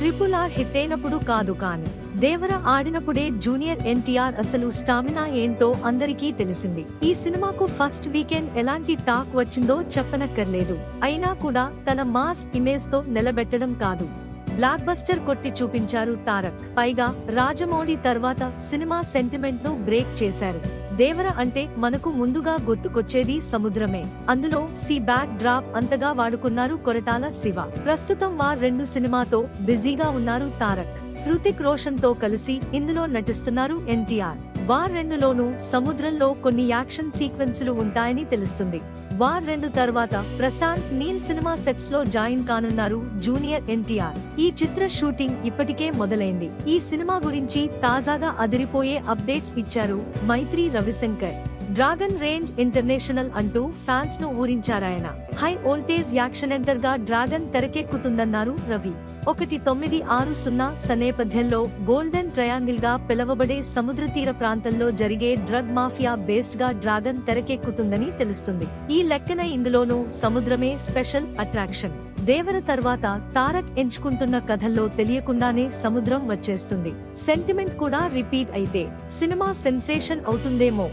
Triple R hit అయినప్పుడు కాదు కాని దేవర ఆడినప్పుడే జూనియర్ ఎన్టీఆర్ అసలు స్టామినా ఏంటో అందరికీ తెలిసింది. ఈ సినిమాకు ఫస్ట్ వీకెండ్ ఎలాంటి టాక్ వచ్చిందో చెప్పనక్కర్లేదు. అయినా కూడా తన మాస్ ఇమేజ్తో నిలబెట్టడం కాదు. బ్లాక్ బస్టర్ కొట్టి చూపించారు తారక్. పైగా రాజమౌళి తర్వాత సినిమా సెంటిమెంట్ను బ్రేక్ చేశారు. దేవర అంటే మనకు ముందుగా గుర్తుకొచ్చేది సముద్రమే. అందులో సి బ్యాక్ డ్రాప్ అంతగా వాడుకున్నారు కొరటాల శివ. ప్రస్తుతం వార్ రెండు సినిమాతో బిజీగా ఉన్నారు తారక్. హృతిక్ రోషన్తో కలిసి ఇందులో నటిస్తున్నారు ఎన్టీఆర్. వార్ రెండులోనూ సముద్రంలో కొన్ని యాక్షన్ సీక్వెన్సులు ఉంటాయని తెలుస్తుంది. వార్ రెండు తర్వాత ప్రశాంత్ నీల్ సినిమా సెట్స్లో జాయిన్ కానున్నారు జూనియర్ ఎన్టీఆర్. ఈ చిత్ర షూటింగ్ ఇప్పటికే మొదలైంది. ఈ సినిమా గురించి తాజాగా అదిరిపోయే అప్డేట్స్ ఇచ్చారు Mythri Ravishankar. Dragon range international అంటూ ఫ్యాన్స్ను ఊరించారాయన. హై వోల్టేజ్ యాక్షన్ ఎంటర్గా డ్రాగన్ తెరకెక్కుతుందన్నారు రవి. ఒకటి తొమ్మిది ఆరు సున్నా సనేపథ్యంలో గోల్డెన్ ట్రయాంగిల్గా పిలవబడే సముద్ర తీర ప్రాంతంలో జరిగే డ్రగ్ మాఫియా బేస్డ్గా డ్రాగన్ తెరకెక్కుతుందని తెలుస్తుంది. ఈ లెక్కన ఇందులోనూ సముద్రమే స్పెషల్ అట్రాక్షన్. దేవర తర్వాత తారక్ ఎంచుకుంటున్న కథల్లో తెలియకుండానే సముద్రం వచ్చేస్తుంది. సెంటిమెంట్ కూడా రిపీట్ అయితే సినిమా సెన్సేషన్ అవుతుందేమో